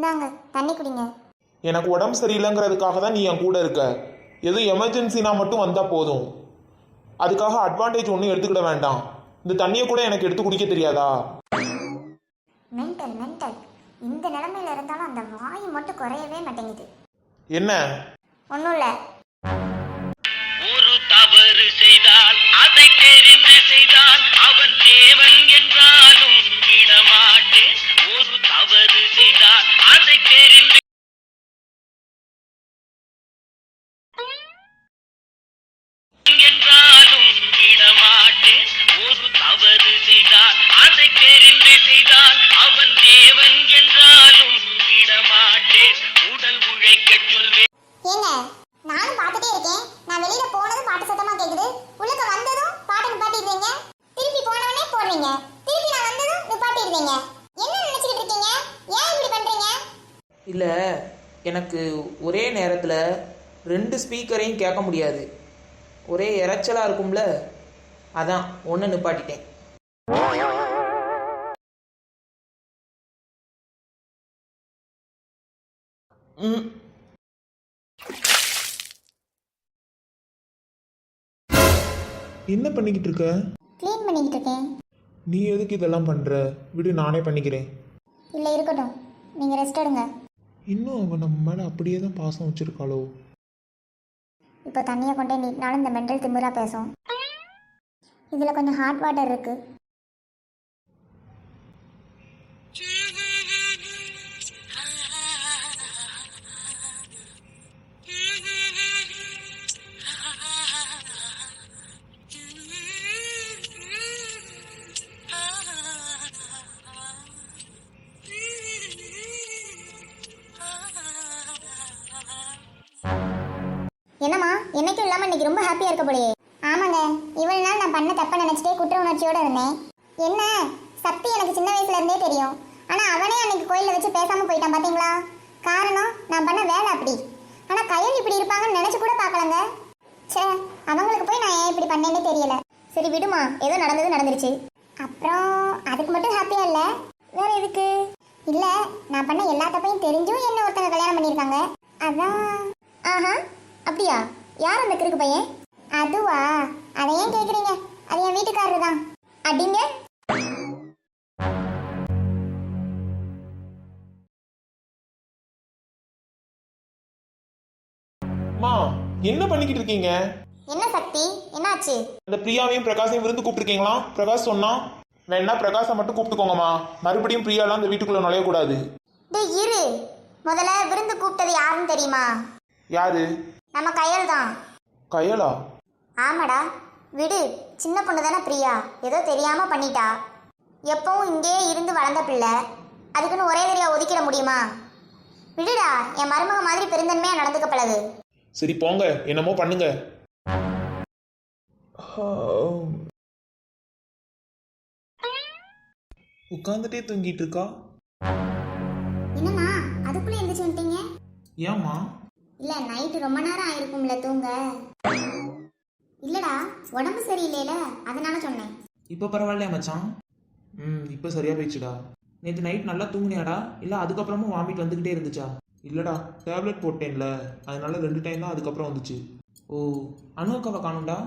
இந்தாங்க தண்ணி குடிங்க. எனக்கு உடம்பு சரியில்லைங்கிறதுக்காக தான் நீ என் கூட இருக்க. எதுவும் எமர்ஜென்சினா மட்டும் வந்தால் போதும். அதுக்காக அட்வான்டேஜ் ஒன்றும் எடுத்துக்கிட வேண்டாம். இந்த தண்ணியை கூட எனக்கு எடுத்து குடிக்க தெரியாதா? மென்டல் மென்டல் இந்த நிலமையில இருந்தாலும் அந்த வாய் மட்டும் குறையவே மாட்டேங்குது. என்ன? ஒன்றும் இல்லை. இல்லை எனக்கு ஒரே நேரத்தில் ரெண்டு ஸ்பீக்கரையும் கேட்க முடியாது. ஒரே இரைச்சலாக இருக்கும்ல அதான் ஒன்று நிப்பாட்டிட்டேன். ம். என்ன பண்ணிக்கிட்டு இருக்க? க்ளீன் பண்ணிக்கிட்டு இருக்கேன். நீ எதுக்கு இதெல்லாம் பண்ற? விடு நானே பண்ணிக்கிறேன். இல்ல இருக்கட்டும். நீங்க ரெஸ்ட் எடுங்க. இன்னும் அவங்க நம்ம மேலே அப்படியே தான் பாசம் வச்சிருக்காளோ? இப்போ தண்ணியை கொண்டே நீட்டினாலும் இந்த மெண்டல் திமிராக பேசும். இதில் கொஞ்சம் ஹாட் வாட்டர் இருக்குது என்னைக்கும் இன்னைக்கு ரொம்ப ஹாப்பியா இருக்க போலயே. ஆமாங்க இவ்வளவு நாள் நான் பண்ண தப்ப நினைச்சிட்டே குற்ற உணர்ச்சியோட இருந்தேன். என்ன? சக்தி எனக்கு சின்ன வயசுல இருந்தே தெரியும். ஆனா அவனே அன்னைக்கு கோயிலில் வச்சு பேசாம போயிட்டான் பாத்தீங்களா? காரணம் நான் பண்ண வேலை அப்படி. ஆனா கையல் இப்படி இருப்பாங்கன்னு நினைச்சு கூட பார்க்கலங்க. ச்சே அவங்களுக்கு போய் நான் ஏன் இப்படி பண்ணேன்னே தெரியல. சரி விடுமா ஏதோ நடந்தது நடந்துருச்சு. அப்புறம் அதுக்கு மட்டும் ஹாப்பியா இல்ல. வேற எதுக்கு? இல்ல நான் பண்ண எல்லா தப்பையும் தெரிஞ்சும் என்ன ஒருத்தங்க கல்யாணம் பண்ணியிருக்காங்க. அதான். ஆஹா அப்படியா? யார் அந்த கிறுக்கு பையன்? அதுவா? அதை ஏன் கேக்குறீங்க? அது என் வீட்டுக்காரர் தான் அடிங்க. மா என்ன பண்ணிக்கிட்டு இருக்கீங்க? என்ன சக்தி? என்னாச்சு? அந்த பிரியாவையும் பிரகாஷையும் விருந்து கூப்பிட்டுருக்கீங்களா? பிரகாஷ் சொன்னா வேணா பிரகாஷை மட்டும் கூப்பிட்டுக்கோங்கம்மா. மறுபடியும் பிரியாலாம் இந்த வீட்டுக்குள்ள நுழையக்கூடாது. டேய் இரு. முதல்ல விருந்து கூப்பிட்டது யாருன்னு தெரியுமா? யாரு? நம்ம கையல் தான். கயலா? ஆமாடா. விடு சின்ன பொண்ணு தானே பிரியா. ஏதோ தெரியாம பண்ணிட்டா. எப்பவும் இங்கேயே இருந்து வளர்ந்த பிள்ளை. அதுக்குன்னு ஒரே தெரியா ஒதுக்கிட முடியுமா? விடுடா என் மருமக மாதிரி பெருந்தன்மையா நடந்துக்க பழகு. சரி போங்க. என்னமோ பண்ணுங்க. உட்காந்துட்டே தூங்கிட்டு இருக்கா? என்னம்மா அதுக்குள்ள எந்திரிச்சு வந்துட்டீங்க? ஏம்மா? இல்ல நைட்டு ரொம்ப நேரம் ஆயிருக்கும்ல தூங்க. இல்லடா உடம்பு சரியில்லைல அதனால சொன்னேன். இப்போ பரவாயில்லையா மச்சான்? ம் இப்போ சரியா போயிடுச்சுடா. நேற்று நைட் நல்லா தூங்குனியாடா? இல்லை அதுக்கப்புறமும் வாமிட் வந்துக்கிட்டே இருந்துச்சா? இல்லடா டேப்லெட் போட்டேன்ல. அதனால ரெண்டு டைம் தான் அதுக்கப்புறம் வந்துச்சு. ஓ அனுவக்காவை காணும்டா?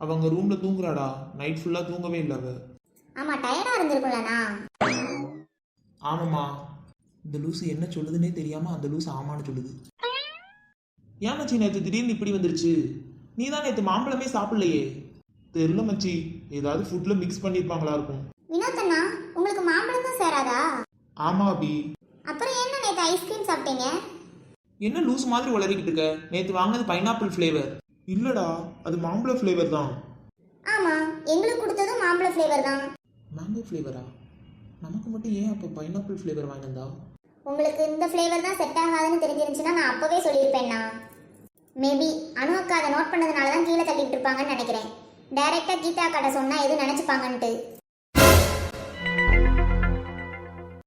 அவங்க ரூம்ல தூங்குறாடா. நைட் ஃபுல்லா தூங்கவே இல்லை அவ. ஆமா டயர்டா இருந்திருக்கும்லண்ணா ஆமாம்மா. இந்த லூசு என்ன சொல்லுதுன்னே தெரியாமல் அந்த லூசு ஆமான்னு சொல்லுது. ஏன் மச்சி நேற்று திடீர்னு இப்படி வந்துருச்சு? நீ தான் நேற்று மாம்பழமே சாப்பிடலையே. தெரியல மச்சி ஏதாவது ஃபுட்ல மிக்ஸ் பண்ணியிருப்பாங்களா இருக்கும். வினோத் அண்ணா உங்களுக்கு மாம்பழம் தான் சேராதா? ஆமா அபி. அப்புறம் என்ன நேற்று ஐஸ்கிரீம் சாப்பிட்டீங்க? என்ன லூஸ் மாதிரி உளறிக்கிட்டு இருக்க? நேற்று வாங்கினது பைனாப்பிள் ஃப்ளேவர் இல்லடா அது மாம்பழ ஃப்ளேவர் தான். ஆமா எங்களுக்கு கொடுத்ததும் மாம்பழ ஃப்ளேவர் தான். மேங்கோ ஃப்ளேவரா நமக்கு மட்டும் ஏன் அப்போ பைனாப்பிள் ஃப்ளேவர் வாங்கி வந்தா உங்களுக்கு இந்த ஃப்ளேவர் தான் செட் ஆகாதுன்னு தெரிஞ்சிருந்துச்சுன்னா நான் அப்போவே சொல்லியிருப்பேன்னா மேபி அணு அக்கா அதை நோட் பண்ணதுனால தான் கீழே தள்ளிட்டு இருப்பாங்கன்னு நினைக்கிறேன். டைரெக்டாக கீதா அக்காட்ட சொன்னால் எது நினச்சிப்பாங்கன்ட்டு.